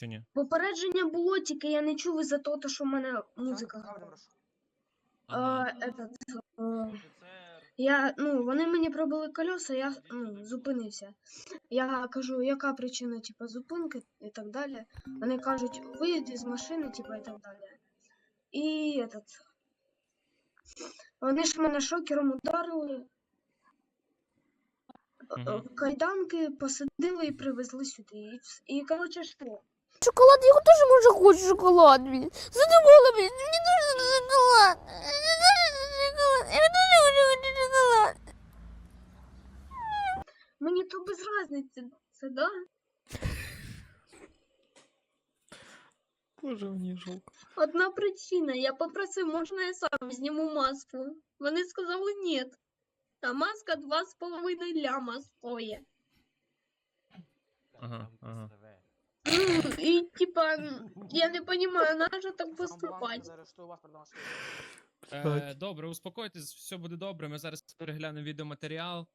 чи ні? Попередження було, тільки я не чув із-за того, що в мене музика грала. Ага. А, этот, е, я, ну, вони мені пробили колеса, я ну, зупинився. Я кажу, яка причина, типу, зупинки і так далі. Вони кажуть, вийди з машини, типу, і так далі. І этот. Вони ж мене шокером ударили. е, Мгм. Кайданки посадили і привезли сюди. І, вс- і коротше, що? Шоколад, я його теж може хочу шоколад. Задумала. Мені шоколад. Мені дуже шоколад. Я дуже хочу шоколад. Мені то без разниці, це да? Боже, мені жалко. Одна причина. Я попросив, можна я сам зніму маску. Вони сказали ні. А маска два з половиною ляма стоїть. Ага, ага. І типа, я не розумію, надо же так поступать. Е, добре, успокойтесь, все буде добре. Ми зараз переглянемо відеоматеріал.